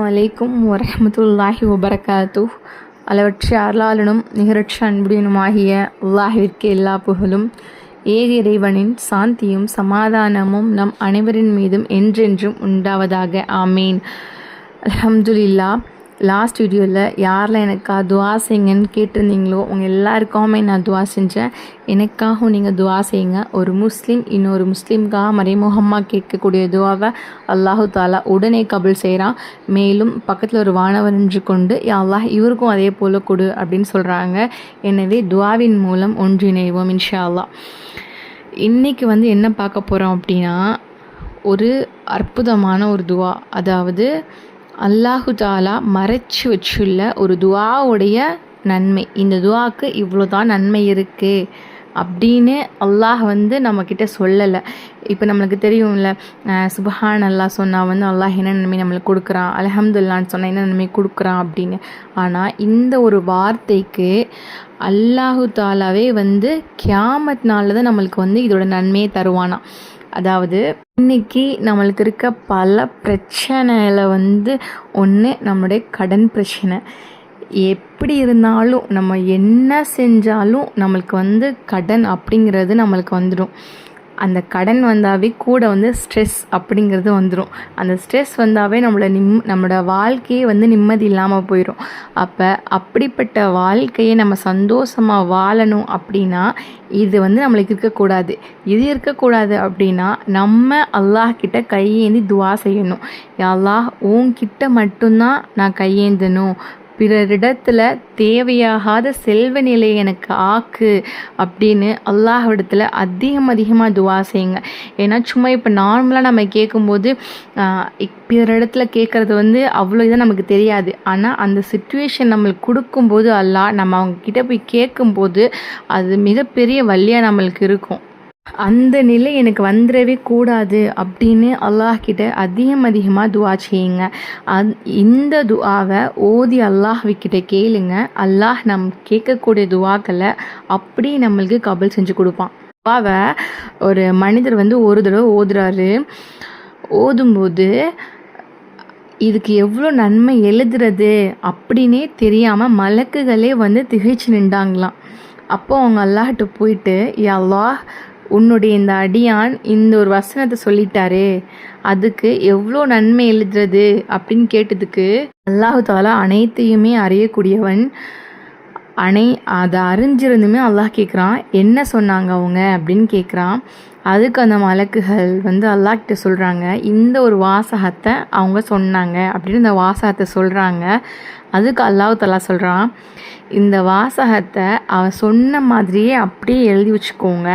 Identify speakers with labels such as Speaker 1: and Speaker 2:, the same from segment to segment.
Speaker 1: வலைக்கும் வரமத்துல்லாஹி வபரகாத்து அளவற்ற அருளாளனும் நிகரற்ற அன்புடையனுமாகிய அல்லாஹிற்கு எல்லா புகழும். ஏக இறைவனின் சாந்தியும் சமாதானமும் நம் அனைவரின் மீதும் என்றென்றும் உண்டாவதாக. ஆமேன். அலமதுல்லா லாஸ்ட் வீடியோவில் யாரில் எனக்கா துவா செய்யுங்கன்னு கேட்டிருந்தீங்களோ உங்கள் எல்லாருக்குமே நான் துவா செஞ்சேன். எனக்காகவும் நீங்கள் துவா செய்யுங்க. ஒரு முஸ்லீம் இன்னொரு முஸ்லீம்காக மறைமுகமாக கேட்கக்கூடிய துவாவை அல்லாஹு தாலா உடனே கபுல் செய்கிறான் மேலும் பக்கத்தில் ஒரு வானவர் நின்று கொண்டு யா அல்லாஹ் இவருக்கும் அதே போல் கொடு அப்படின்னு சொல்கிறாங்க எனவே துவாவின் மூலம் ஒன்றிணைவோம் இன்ஷா அல்லாஹ் இன்றைக்கி வந்து என்ன பார்க்க போகிறோம் அப்படின்னா ஒரு அற்புதமான ஒரு துவா. அதாவது அல்லாஹு தாலா மறைச்சி வச்சுள்ள ஒரு துவாவுடைய நன்மை. இந்த துவாவுக்கு இவ்வளோ தான் நன்மை இருக்குது அப்படின்னு அல்லாஹ் வந்து நம்மக்கிட்ட சொல்லலை. இப்போ நம்மளுக்கு தெரியும்ல சுபஹான் அல்லாஹ் சொன்னால் வந்து அல்லாஹ் என்ன நன்மை நம்மளுக்கு கொடுக்குறான்? அல்ஹம்துல்லான்னு சொன்னால் என்ன நன்மை கொடுக்குறான் அப்படின்னு. ஆனால் இந்த ஒரு வார்த்தைக்கு அல்லாஹு தாலாவே வந்து கியாமத்னால தான் நம்மளுக்கு வந்து இதோட நன்மையை தருவானாம் அதாவது இன்னைக்கு நம்மளுக்கு இருக்க பல பிரச்சனையில் வந்து ஒன்று நம்முடைய கடன் பிரச்சனை. எப்படி இருந்தாலும் நம்ம என்ன செஞ்சாலும் நம்மளுக்கு வந்து கடன் அப்படிங்கிறது நம்மளுக்கு வந்துடும் அந்த கடன் வந்தாவே கூட வந்து ஸ்ட்ரெஸ் அப்படிங்கிறது வந்துடும் அந்த ஸ்ட்ரெஸ் வந்தாவே நம்மளை நிம் நம்மளோட வாழ்க்கையே வந்து நிம்மதி இல்லாமல் போயிடும் அப்போ அப்படிப்பட்ட வாழ்க்கையை நம்ம சந்தோஷமாக வாழணும் அப்படின்னா இது வந்து நம்மளுக்கு இருக்கக்கூடாது. இது இருக்கக்கூடாது அப்படின்னா நம்ம அல்லாஹ் கிட்ட கையேந்தி துவா செய்யணும். அல்லாஹ் உன்கிட்ட மட்டும்தான் நான் கையேந்தணும். பிறரிடத்துல தேவையாகாத செல்வ நிலை எனக்கு ஆக்கு அப்படின்னு அல்லாஹ்விடத்தில் அதிகம் அதிகமாக துவா செய்யுங்க. ஏன்னா சும்மா இப்போ நார்மலாக நம்ம கேட்கும்போது பிற இடத்துல பிறரிடத்துல கேட்குறது வந்து அவ்வளோ இதாக நமக்கு தெரியாது. ஆனால் அந்த சுச்சுவேஷன் நம்மளுக்கு கொடுக்கும்போது அல்லாஹ் நம்ம அவங்க கிட்ட போய் கேட்கும்போது அது மிகப்பெரிய வழியாக நம்மளுக்கு இருக்கும். அந்த நிலை எனக்கு வந்துடவே கூடாது அப்படின்னு அல்லாஹ் கிட்ட அதிகம் அதிகமாக துவா செய்யுங்க. அந் இந்த துவாவை ஓதி அல்லாஹ்விக்கிட்ட கேளுங்க. அல்லாஹ் நம் கேட்கக்கூடிய துவாக்களை அப்படி நம்மளுக்கு கபல் செஞ்சு கொடுப்பான். துவாவை ஒரு மனிதர் வந்து ஒரு தடவை ஓதுறாரு. ஓதும்போது இதுக்கு எவ்வளோ நன்மை எழுதுறது அப்படின்னே தெரியாமல் மலக்குகளே வந்து திகைச்சு நின்றாங்களாம். அப்போ அவங்க அல்லாஹ்கிட்ட போயிட்டு "யா அல்லாஹ் உன்னுடைய இந்த அடியான் இந்த ஒரு வசனத்தை சொல்லிட்டாரு அதுக்கு எவ்வளோ நன்மை எழுதுறது அப்படின்னு கேட்டதுக்கு அல்லாஹு தாலா அனைத்தையுமே அறியக்கூடியவன். அணை அதை அறிஞ்சிருந்துமே அல்லாஹ் கேட்குறான் என்ன சொன்னாங்க அவங்க அப்படின்னு கேட்குறான். அதுக்கு அந்த மலக்குகள் வந்து அல்லாஹ் கிட்ட சொல்கிறாங்க இந்த ஒரு வாசகத்தை அவங்க சொன்னாங்க அப்படின்னு இந்த வாசகத்தை சொல்கிறாங்க அதுக்கு அல்லாஹ் தலா சொல்கிறான் இந்த வாசகத்தை அவன் சொன்ன மாதிரியே அப்படியே எழுதி வச்சுக்கோங்க.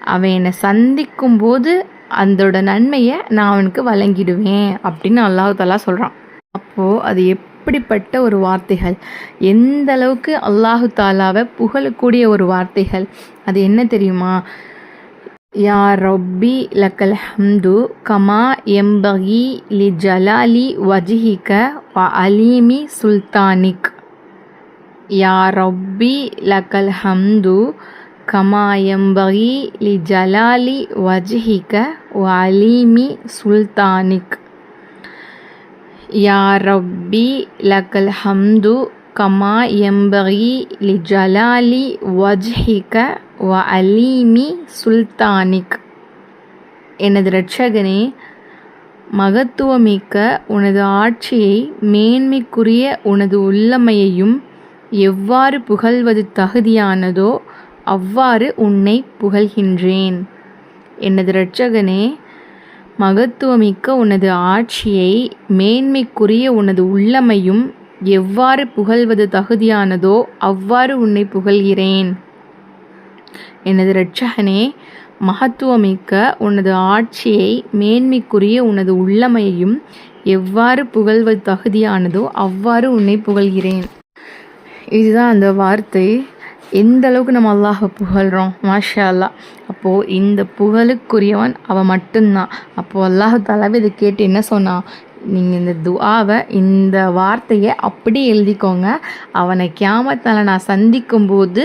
Speaker 1: அவன் என்னை சந்திக்கும் போது அதோட நன்மையை நான் அவனுக்கு வழங்கிடுவேன் அப்படின்னு அல்லாஹாலா சொல்கிறான் அப்போது அது எப்படிப்பட்ட ஒரு வார்த்தைகள்? எந்த அளவுக்கு அல்லாஹு தாலாவை புகழக்கூடிய ஒரு வார்த்தைகள்? அது என்ன தெரியுமா? யா ரொப்பி லக்கல் ஹம்து கமா எம்பகி லி ஜலாலி வஜிஹிக வ அலீமி சுல்தானிக். யா ரொப்பி லக்கல் ஹம்து கமாயம்பகி லி ஜலாலி வஜ்ஹிக வ அலீமி சுல்தானிக். யா ரப்பி லக்கல் ஹம்து கமா எம்பகி லி ஜலாலி வஜ்ஹிக வ அலீமி சுல்தானிக். எனது இரட்சகனே மகத்துவமிக்க உனது ஆட்சியை மேன்மைக்குரிய உனது உள்ளமையையும் எவ்வாறு புகழ்வது தகுதியானதோ அவ்வாறு உன்னை புகழ்கின்றேன். எனது இரட்சகனே மகத்துவமிக்க உனது ஆட்சியை மேன்மைக்குரிய உனது உள்ளமையும் எவ்வாறு புகழ்வது தகுதியானதோ அவ்வாறு உன்னை புகழ்கிறேன். எனது இரட்சகனே மகத்துவமிக்க உனது ஆட்சியை மேன்மைக்குரிய உனது உள்ளமையையும் எவ்வாறு புகழ்வது தகுதியானதோ அவ்வாறு உன்னை புகழ்கிறேன். இதுதான் அந்த வார்த்தை. எந்த அளவுக்கு நம்ம அல்லாஹை புகழ்கிறோம் மாஷா அல்லாஹ் அப்போது இந்த புகழுக்குரியவன் அவன் மட்டும்தான். அப்போது அல்லாஹ் தாலாவே இதை கேட்டு என்ன சொன்னான்? நீங்கள் இந்த துஆவை இந்த வார்த்தையை அப்படி எழுதிக்கோங்க. அவனை கியாமத்தால் நான் சந்திக்கும்போது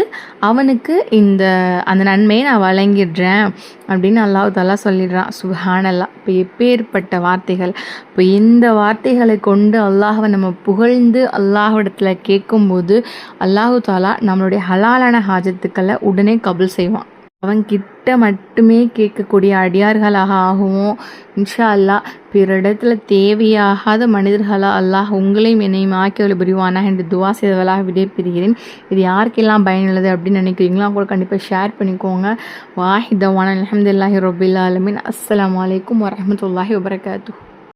Speaker 1: அவனுக்கு இந்த அந்த நன்மையை நான் வழங்கிடுறேன் அப்படின்னு அல்லாஹாலா சொல்லிடுறான். சுஹானல்லா இப்போ எப்பேற்பட்ட வார்த்தைகள்? இப்போ இந்த வார்த்தைகளை கொண்டு அல்லாஹவை நம்ம புகழ்ந்து அல்லாஹிடத்தில் கேட்கும்போது அல்லாஹு தாலா நம்மளுடைய ஹலாலான ஹாஜத்துக்களை உடனே கபுல் செய்வான். அவன்கிட்ட மட்டுமே கேட்கக்கூடிய அடியார்களாக ஆகுவோம். இன்ஷா அல்லாஹ் பிறரிடத்துல தேவையாகாத மனிதர்களாக அல்லாஹ் உங்களையும் என்னையும் ஆக்கியவளை புரிவானா என்று துவா செய்தவளாக விடைபெறுகிறேன். இது யாருக்கெல்லாம் பயனுள்ளது அப்படின்னு நினைக்கிறீங்களோ அவங்களுக்கு கண்டிப்பாக ஷேர் பண்ணிக்கோங்க. வாஹிதவான அலமதுல்லாஹி ரொபில் ஆலமின். அஸ்ஸலாமு அலைக்கும் வரமத்துல்லாஹி வபரகாத்து